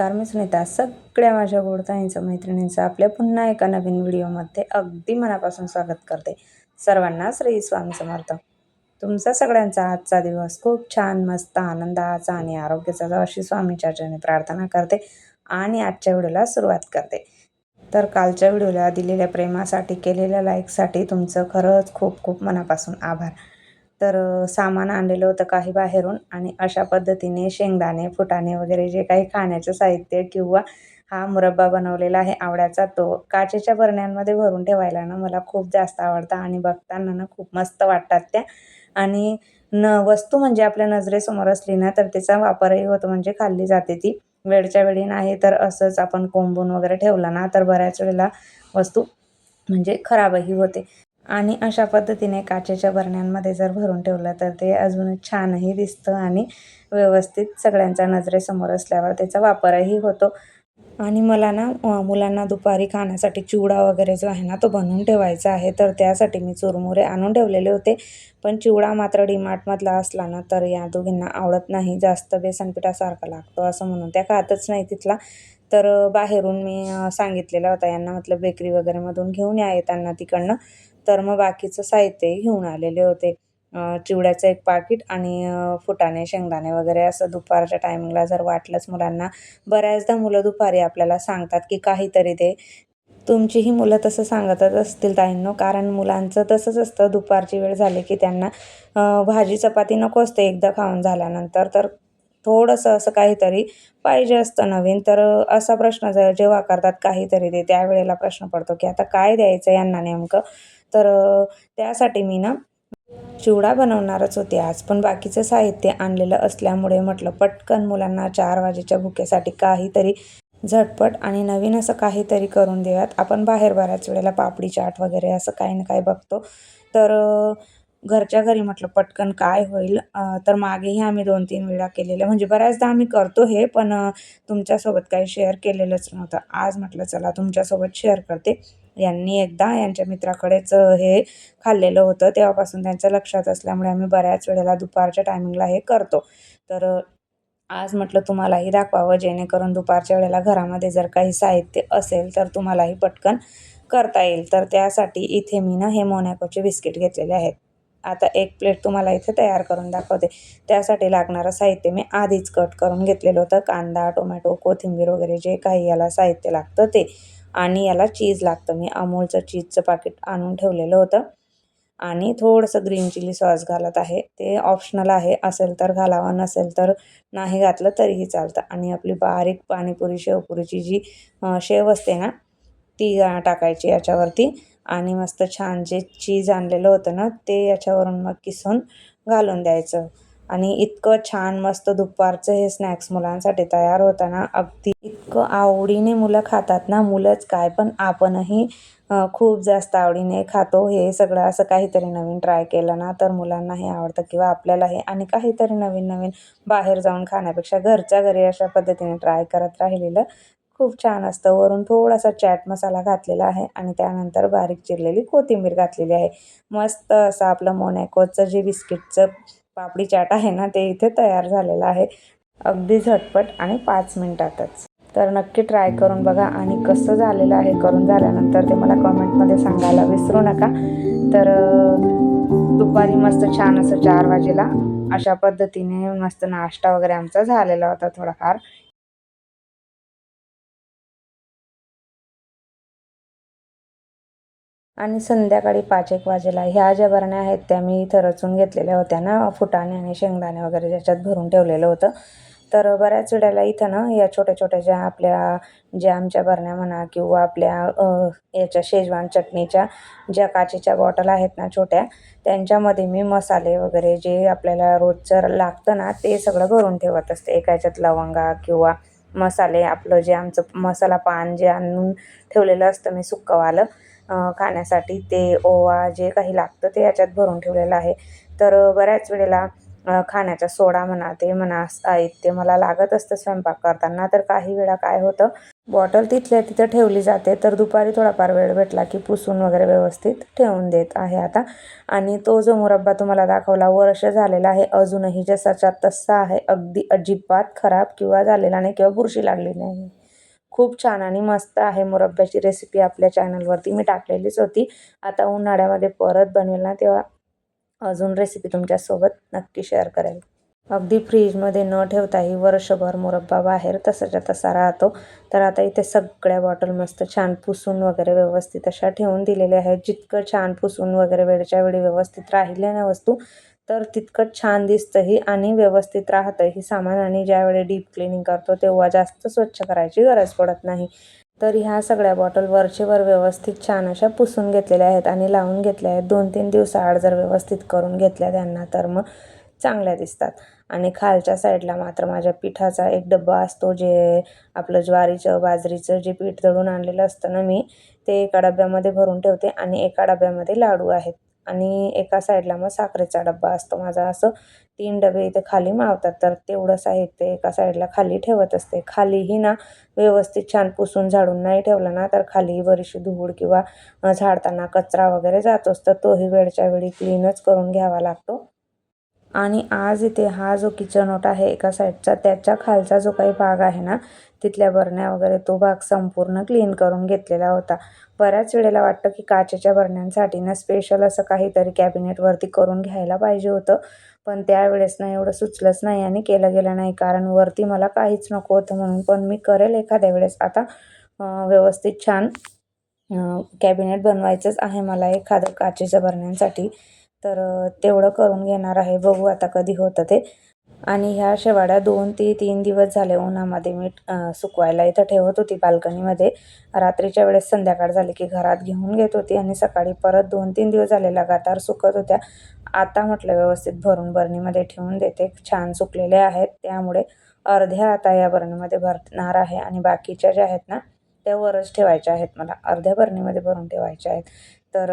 नमस्कार मी सुनीता सगळ्या माझ्या गोडताईंचं मैत्रिणींचं आपल्या पुन्हा एका नवीन व्हिडिओमध्ये अगदी मनापासून स्वागत करते. सर्वांना श्री स्वामी समर्थ. तुमचा सगळ्यांचा आजचा दिवस खूप छान मस्त आनंदाचा आणि आरोग्याचा जाऊ अशी स्वामीच्या चरणी प्रार्थना करते आणि आजच्या व्हिडिओला सुरुवात करते. तर कालच्या व्हिडिओला दिलेल्या प्रेमासाठी केलेल्या लाईकसाठी तुमचं खरंच खूप खूप मनापासून आभार. तर सामान आणलेलं होतं काही बाहेरून आणि अशा पद्धतीने शेंगदाणे फुटाणे वगैरे जे काही खाण्याचं साहित्य किंवा हा मुरब्बा बनवलेला आहे आवड्याचा तो काचेच्या बरण्यांमध्ये भरून ठेवायला ना मला खूप जास्त आवडतं आणि बघताना ना खूप मस्त वाटतात त्या. आणि न वस्तू म्हणजे आपल्या नजरेसमोर असली ना तर त्याचा वापरही होतो म्हणजे खाल्ली जाते ती. वेळच्या वेळी नाही तर असंच आपण कोंबून वगैरे ठेवलं ना तर बऱ्याच वेळेला वस्तू म्हणजे खराबही होते. आणि अशा पद्धतीने काचेच्या बरण्यांमध्ये जर भरून ठेवलं तर ते अजूनच छानही दिसतं आणि व्यवस्थित सगळ्यांच्या नजरेसमोर असल्यावर त्याचा वापरही होतो. आणि मला ना मुलांना दुपारी खाण्यासाठी चिवडा वगैरे जो आहे ना तो बनवून ठेवायचा आहे. तर त्यासाठी मी चुरमुरे आणून ठेवलेले होते. पण चिवडा मात्र डीमार्टमधला असला ना तर या दोघींना आवडत नाही. जास्त बेसन पिठासारखा लागतो असं म्हणून त्या खातच नाही तिथला. तर बाहेरून मी सांगितलेला होता यांना म्हटलं बेकरी वगैरेमधून घेऊन या येताना तिकडनं. तर मग बाकीचं साहित्यही घेऊन आलेले होते. चिवड्याचं एक पाकीट आणि फुटाणे शेंगदाणे वगैरे असं दुपारच्या टायमिंगला जर वाटलंच मुलांना. बऱ्याचदा मुलं दुपारी आपल्याला सांगतात की काहीतरी दे. तुमचीही मुलं तसं सांगतच असतील ताईंनो कारण मुलांचं तसंच असतं. दुपारची वेळ झाली की त्यांना भाजी चपाती नको असते एकदा खाऊन झाल्यानंतर. तर थोडंसं असं काहीतरी पाहिजे असतं नवीन. तर असा प्रश्न जर जेव्हा करतात काहीतरी दे त्यावेळेला प्रश्न पडतो की आता काय द्यायचं यांना नेमकं? तर त्यासाठी मी ना चिवडा बनवणारच होते आज. पण बाकीचं साहित्य आणलेलं असल्यामुळे म्हटलं पटकन मुलांना चार वाजेच्या भुकेसाठी काहीतरी झटपट आणि नवीन असं काहीतरी करून देऊयात. आपण बाहेर बऱ्याच वेळेला पापडी चाट वगैरे असं काही ना काही बघतो. तर घरच्या घरी म्हटलं पटकन काय होईल? तर मागेही आम्ही दोन तीन वेळा केलेलं. म्हणजे बऱ्याचदा आम्ही करतो हे पण तुमच्यासोबत काही शेअर केलेलंच नव्हतं. आज म्हटलं चला तुमच्यासोबत शेअर करते. यांनी एकदा यांच्या मित्राकडेच हे खाल्लेलं होतं. तेव्हापासून त्यांच्या लक्षात असल्यामुळे आम्ही बऱ्याच वेळेला दुपारच्या टायमिंगला हे करतो. तर आज म्हटलं तुम्हालाही दाखवावं जेणेकरून दुपारच्या वेळेला घरामध्ये जर काही साहित्य असेल तर तुम्हालाही पटकन करता येईल. तर त्यासाठी इथे मी ना हे मोनॅकोचे बिस्किट घेतलेले आहेत. आता एक प्लेट तुम्हाला इथे तयार करून दाखवते. त्यासाठी लागणारं साहित्य मी आधीच कट करून घेतलेलं होतं. कांदा टोमॅटो कोथिंबीर वगैरे जे काही याला साहित्य लागतं ते. आणि याला चीज लागतं. मी अमूलचं चीजचं पाकिट आणून ठेवलेलं होतं. आणि थोडंसं ग्रीन चिली सॉस घालत आहे. ते ऑप्शनल आहे. असेल तर घालावं नसेल तर नाही घातलं तरीही चालतं. आणि आपली बारीक पाणीपुरी शेवपुरीची जी शेव असते ना ती टाकायची याच्यावरती. आणि मस्त छान जे चीज आणलेलं होतं ना ते याच्यावरून मग किसून घालून द्यायचं. आणि इतकं छान मस्त दुपारचं हे स्नॅक्स मुलांसाठी तयार होतं ना अगदी इतकं आवडीने मुलं खातात ना मुलंच काय पण आपणही खूप जास्त आवडीने खातो. हे सगळं असं काहीतरी नवीन ट्राय केलं ना तर मुलांना हे आवडतं किंवा आपल्यालाही आणि काहीतरी नवीन नवीन बाहेर जाऊन खाण्यापेक्षा घरच्या घरी अशा पद्धतीने ट्राय करत राहिलेलं खूप छान असतं. वरून थोडासा चॅट मसाला घातलेला आहे आणि त्यानंतर बारीक चिरलेली कोथिंबीर घातलेली आहे. मस्त असं आपलं मोनॅकोचं जे बिस्किटचं पापडी चाट आहे ना ते इथे तयार झालेलं आहे. अगदी झटपट आणि पाच मिनटातच. तर नक्की ट्राय करून बघा आणि कसं झालेलं आहे करून झाल्यानंतर ते मला कमेंटमध्ये सांगायला विसरू नका. तर दुपारी मस्त छान असं चार वाजेला अशा पद्धतीने मस्त नाश्ता वगैरे आमचा झालेला होता थोडाफार. आणि संध्याकाळी पाच एक वाजेला ह्या ज्या बरण्या आहेत त्या मी इथं रचून घेतलेल्या होत्या ना फुटाणे आणि शेंगदाणे वगैरे ज्याच्यात भरून ठेवलेलं होतं. तर बऱ्याच वेळेला इथं ना या छोट्या छोट्या ज्या आपल्या ज्या आमच्या बरण्या म्हणा किंवा आपल्या याच्या शेजवान चटणीच्या ज्या काचेच्या बॉटल आहेत ना छोट्या त्यांच्यामध्ये मी मसाले वगैरे जे आपल्याला रोजचं लागतं ना ते सगळं भरून ठेवत असते. एका याच्यात लवंगा किंवा मसाले आपलं जे आमचं मसाला पान जे आणून ठेवलेलं असतं मी सुक्कंवालं खाण्यासाठी ते ओवा जे काही लागतं ते याच्यात भरून ठेवलेलं आहे. तर बऱ्याच वेळेला खाण्याचा सोडा म्हणा ते म्हणा साहित्य मला लागत असतं स्वयंपाक करताना. तर काही वेळा काय होतं बॉटल तिथल्या तिथं ठेवली जाते. तर दुपारी थोडाफार वेळ भेटला की पुसून वगैरे व्यवस्थित ठेवून देत आहे आता. आणि तो जो मुरब्बा तुम्हाला दाखवला वर्ष झालेला आहे. अजूनही जसाचा तसा आहे. अगदी अजिबात खराब किंवा झालेला नाही किंवा बुरशी लागली नाही. खूप छान आणि मस्त आहे मुरब्ब्याची रेसिपी आपल्या चॅनलवरती मी टाकलेलीच होती. आता उन्हाळ्यामध्ये परत बनवेल ना तेव्हा अजून रेसिपी तुमच्यासोबत नक्की शेअर करेल. अगदी फ्रीजमध्ये न ठेवताही वर्षभर मुरब्बा बाहेर तसाच्या तसा राहतो. तर आता इथे सगळ्या बॉटल मस्त छान पुसून वगैरे व्यवस्थित अशा ठेवून दिलेल्या आहेत. जितकं छान पुसून वगैरे वेळच्या वेळी व्यवस्थित राहिल्या ना वस्तू तर तितकंच छान दिसतंही आणि व्यवस्थित राहतंही. सामान आणि ज्यावेळी डीप क्लिनिंग करतो तेव्हा जास्त स्वच्छ करायची गरज पडत नाही. तर ह्या सगळ्या बॉटल वरचेवर व्यवस्थित छान अशा पुसून घेतलेल्या आहेत आणि लावून घेतल्या आहेत. दोन तीन दिवसाआड जर व्यवस्थित करून घेतल्या त्यांना तर मग चांगल्या दिसतात. आणि खालच्या साईडला मात्र माझ्या पिठाचा एक डब्बा असतो जे आपलं ज्वारीचं बाजरीचं जे पीठ दळून आणलेलं असतं ना मी ते एका डब्यामध्ये भरून ठेवते आणि एका डब्यामध्ये लाडू आहेत. आणि एका साईडला मग साखरेचा डब्बा असतो. माझा असं तीन डबे इथे खाली मावतात तर तेवढं साहित्य एका साईडला खाली ठेवत असते. खालीही ना व्यवस्थित छान पुसून झाडून नाही ठेवलं ना तर खाली बरीचशी धूळ किंवा झाडताना कचरा वगैरे जातोच तर तोही वेळच्या वेळी क्लीनच करून घ्यावा लागतो. आणि आज इथे हा जो किचन ओटा आहे एका साईडचा त्याच्या खालचा जो काही भाग आहे ना तिथल्या बरण्या वगैरे तो भाग संपूर्ण क्लीन करून घेतलेला होता. बऱ्याच वेळेला वाटतं की काचेच्या बरण्यांसाठी ना स्पेशल असं काहीतरी कॅबिनेटवरती करून घ्यायला पाहिजे होतं. पण त्यावेळेस ना एवढं सुचलंच नाही आणि केलं गेलं नाही. कारण वरती मला काहीच नको होतं म्हणून पण मी करेल एखाद्या वेळेस. आता व्यवस्थित छान कॅबिनेट बनवायचंच आहे मला एखादं काचेच्या बरण्यांसाठी. तर तेवढं करून घेणार आहे. बघू आता कधी होतं ते. आणि ह्या शेवाड्या दोन ते तीन दिवस झाले उन्हामध्ये मी सुकवायला. इथं ठेवत होती बाल्कनीमध्ये. रात्रीच्या वेळेस संध्याकाळ झाली की घरात घेऊन घेत होती आणि सकाळी परत दोन तीन दिवस झाले लगातार सुकत होत्या. आता म्हटलं व्यवस्थित भरून बरणीमध्ये ठेवून देते. छान सुकलेले आहेत. त्यामुळे अर्ध्या आता या बरणीमध्ये भरणार आहे आणि बाकीच्या ज्या आहेत ना त्या वरच ठेवायच्या आहेत मला. अर्ध्या बरणीमध्ये भरून ठेवायच्या आहेत. तर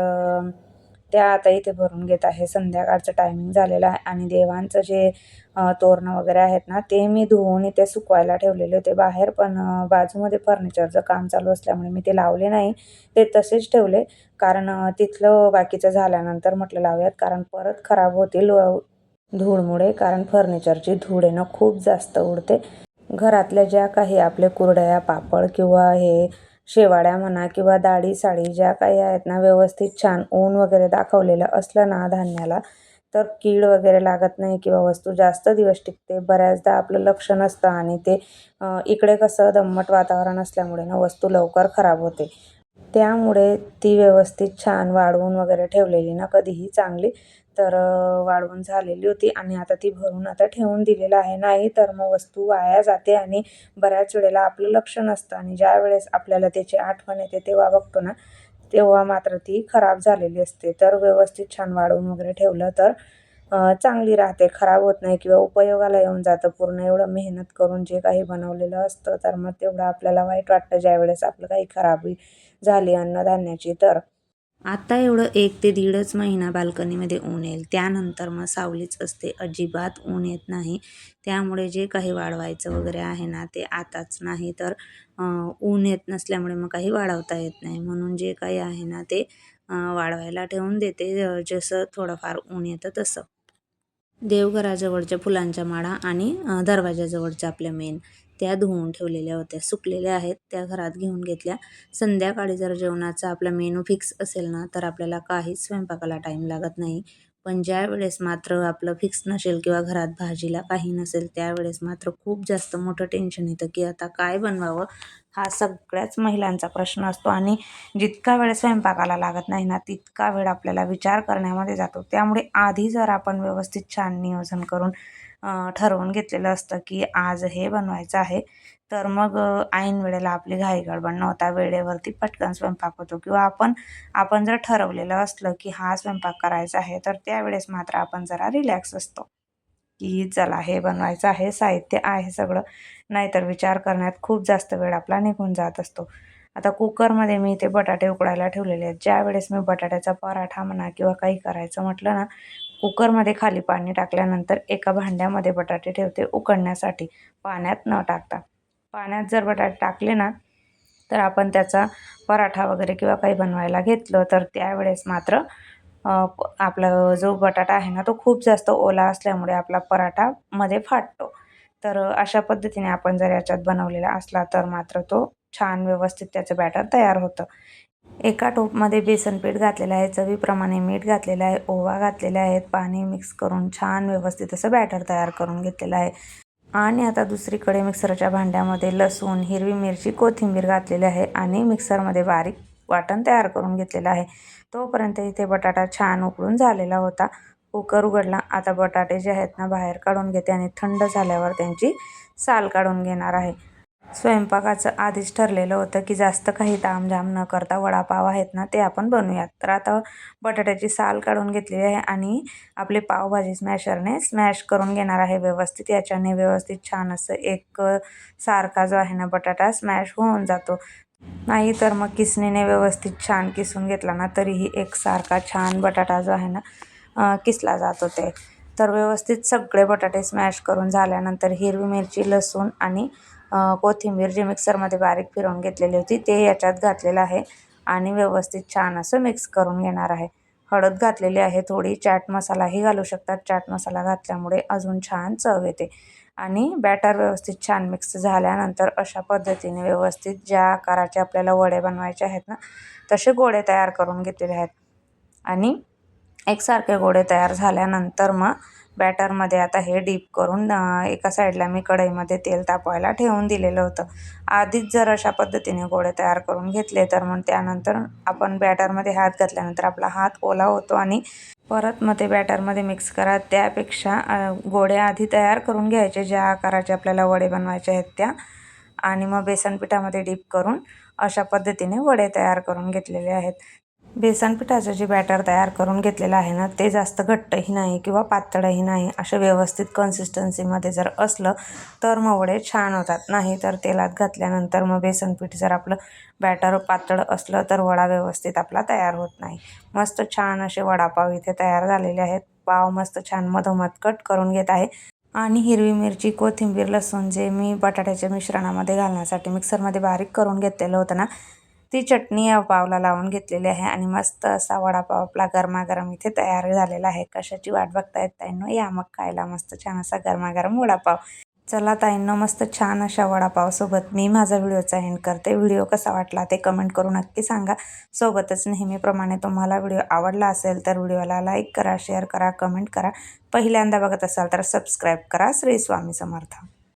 त्या आता इथे भरून घेत आहे. संध्याकाळचं टायमिंग झालेलं आहे आणि देवांचं जे तोरणं वगैरे आहेत ना ते मी धुवून इथे सुकवायला ठेवलेले होते. बाहेर पण बाजूमध्ये फर्निचरचं काम चालू असल्यामुळे मी ते लावले नाही. ते तसेच ठेवले. कारण तिथलं बाकीचं झाल्यानंतर म्हटलं लावूयात. कारण परत खराब होतील धूळमुळे. कारण फर्निचरची धूळ येणं खूप जास्त उडते. घरातल्या ज्या काही आपले कुरड्या पापड किंवा हे शेवाळ्या म्हणा किंवा दाढी साडी ज्या काही आहेत ना व्यवस्थित छान ऊन वगैरे दाखवलेलं असलं ना धान्याला तर कीड वगैरे लागत नाही किंवा वस्तू जास्त दिवस टिकते. बऱ्याचदा आपलं लक्ष नसतं आणि ते इकडे कसं दम्मट वातावरण असल्यामुळे ना वस्तू लवकर खराब होते. त्यामुळे ती व्यवस्थित छान वाढवून वगैरे ठेवलेली ना कधीही चांगली. तर वाढवून झालेली होती आणि आता ती भरून आता ठेवून दिलेलं आहे. नाही तर मग वस्तू वाया जाते आणि बऱ्याच वेळेला आपलं लक्ष नसतं आणि ज्या वेळेस आपल्याला त्याची आठवण येते तेव्हा बघतो ना तेव्हा मात्र ती खराब झालेली असते. तर व्यवस्थित छान वाढवून वगैरे ठेवलं तर चांगली राहते खराब होत नाही किंवा उपयोगाला येऊन जातं पूर्ण. एवढं मेहनत करून जे काही बनवलेलं असतं तर मग तेवढं आपल्याला वाईट वाटतं ज्यावेळेस आपलं काही खराबी झाली अन्नधान्याची तर. आता एवढं एक ते दीडच महिना बाल्कनीमध्ये ऊन येईल. त्यानंतर मग सावलीच असते. अजिबात ऊन येत नाही. त्यामुळे जे काही वाढवायचं वगैरे आहे ना ते आताच नाही तर ऊन येत नसल्यामुळे मग काही वाढवता येत नाही. म्हणून जे काही आहे ना ते वाढवायला ठेवून देते. जसं थोडंफार ऊन येतं तसं. देवघराजवळच्या फुलांच्या माळा आणि दरवाजाजवळच्या आपल्या मेन त्या धुवून ठेवलेल्या होत्या. सुकलेल्या आहेत. त्या घरात घेऊन घेतल्या. संध्याकाळी जर जेवणाचा आपला मेनू फिक्स असेल ना तर आपल्याला काहीच स्वयंपाकाला टाईम लागत नाही. पण ज्या वेळेस मात्र आपलं फिक्स नसेल किंवा घरात भाजीला काही नसेल त्यावेळेस मात्र खूप जास्त मोठं टेन्शन येतं की आता काय बनवावं? हा सगळ्याच महिलांचा प्रश्न असतो आणि जितका वेळ स्वयंपाकाला लागत नाही ना तितका वेळ आपल्याला विचार करण्यामध्ये जातो. त्यामुळे आधी जर आपण व्यवस्थित छान नियोजन करून ठरवून घेतलेलं असतं की आज हे बनवायचं आहे तर मग ऐन वेळेला आपली घाई गडबड नव्हता वेळेवरती पटकन स्वयंपाक होतो. किंवा आपण आपण जर ठरवलेलं असलं की हा स्वयंपाक करायचा आहे तर त्यावेळेस मात्र आपण जरा रिलॅक्स असतो. की चला हे बनवायचं आहे साहित्य आहे सगळं. नाहीतर विचार करण्यात खूप जास्त वेळ आपला निघून जात असतो. आता कुकरमध्ये मी ते बटाटे उकडायला ठेवलेले आहेत. ज्या वेळेस मी बटाट्याचा पराठा म्हणा किंवा काही करायचं म्हटलं ना कुकरमध्ये खाली पाणी टाकल्यानंतर एका भांड्यामध्ये बटाटे ठेवते उकडण्यासाठी पाण्यात न टाकता. पाण्यात जर बटाटे टाकले ना तर आपण त्याचा पराठा वगैरे किंवा काही बनवायला घेतलं तर त्यावेळेस मात्र आपला जो बटाटा आहे ना तो खूप जास्त ओला असल्यामुळे आपला पराठा मध्ये फाटतो. तर अशा पद्धतीने आपण जर याच्यात बनवलेला असला तर मात्र तो छान व्यवस्थित त्याचं बॅटर तयार होतं. एका टोपमध्ये बेसन पीठ घातलेलं आहे चवीप्रमाणे मीठ घातलेलं आहे ओवा घातलेला आहेत पाणी मिक्स करून छान व्यवस्थित असं बॅटर तयार करून घेतलेलं आहे. आणि आता दुसरीकडे मिक्सरच्या भांड्यामध्ये लसूण हिरवी मिरची कोथिंबीर घातलेली आहे आणि मिक्सरमध्ये बारीक वाटण तयार करून घेतलेलं आहे. तोपर्यंत इथे बटाटा छान उकळून झालेला होता. कुकर उघडला. आता बटाटे जे आहेत ना बाहेर काढून घेते आणि थंड झाल्यावर त्यांची साल काढून घेणार आहे. स्वयंपाकाचं आधीच ठरलेलं होतं की जास्त काही तामझाम न करता वडापाव आहेत ना ते आपण बनवूयात. तर आता बटाट्याची साल काढून घेतलेली आहे आणि आपले पावभाजी स्मॅशरने स्मॅश करून घेणार आहे व्यवस्थित. याच्याने व्यवस्थित छान असं एक सारखा जो आहे ना बटाटा स्मॅश होऊन जातो. नाही तर मग किसणीने व्यवस्थित छान किसून घेतला ना तरीही एकसारखा छान बटाटा जो आहे ना किसला जात होते. तर व्यवस्थित सगळे बटाटे स्मॅश करून झाल्यानंतर हिरवी मिरची लसूण आणि कोथिंबीर जी मिक्सरमध्ये बारीक फिरवून घेतलेली होती ते याच्यात घातलेलं आहे आणि व्यवस्थित छान असं मिक्स करून घेणार आहे. हळद घातलेली आहे थोडी चाट मसालाही घालू शकतात. चाट मसाला घातल्यामुळे अजून छान चव येते. आणि बॅटर व्यवस्थित छान मिक्स झाल्यानंतर अशा पद्धतीने व्यवस्थित ज्या आकाराचे आपल्याला वडे बनवायचे आहेत ना तसे गोळे तयार करून घेतलेले आहेत. आणि एकसारखे गोळे तयार झाल्यानंतर मग बॅटरमध्ये आता हे डीप करून एका साईडला मी कढईमध्ये तेल तापवायला ठेवून दिलेलं होतं. आधीच जर अशा पद्धतीने गोळे तयार करून घेतले तर मग त्यानंतर आपण बॅटरमध्ये हात घातल्यानंतर आपला हात ओला होतो आणि परत मग ते बॅटरमध्ये मिक्स करा. त्यापेक्षा गोळे आधी तयार करून घ्यायचे. ज्या आकाराचे आपल्याला वडे बनवायचे आहेत त्या. आणि मग बेसन पिठामध्ये डीप करून अशा पद्धतीने वडे तयार करून घेतलेले आहेत. बेसन पिठाचं जे बॅटर तयार करून घेतलेलं आहे ना ते जास्त घट्टही नाही किंवा पातळही नाही. अशा व्यवस्थित कन्सिस्टन्सीमध्ये जर असलं तर मग वडे छान होतात. नाही तर तेलात घातल्यानंतर मग बेसन पीठ जर आपलं बॅटर पातळ असलं तर वडा व्यवस्थित आपला तयार होत नाही. मस्त छान असे वडापाव इथे तयार झालेले आहेत. पाव मस्त छान मधोमध कट करून घेत आहे. आणि हिरवी मिरची कोथिंबीर लसूण जे मी बटाट्याच्या मिश्रणामध्ये घालण्यासाठी मिक्सरमध्ये बारीक करून घेतलेलं होतं ना ती चटणी या पावला लावून घेतलेली आहे आणि मस्त असा वडापाव आपला गरमागरम इथे तयार झालेला आहे. कशाची वाट बघता येत ताईंनो? या मग खायला मस्त छान असा गरमागरम वडापाव. चला ताईंनो मस्त छान अशा वडापावसोबत मी माझा व्हिडिओचा एंड करते. व्हिडिओ कसा वाटला ते कमेंट करून नक्की सांगा. सोबतच नेहमीप्रमाणे तुम्हाला व्हिडिओ आवडला असेल तर व्हिडिओला लाईक करा शेअर करा कमेंट करा. पहिल्यांदा बघत असाल तर सबस्क्राईब करा. श्री स्वामी समर्थ.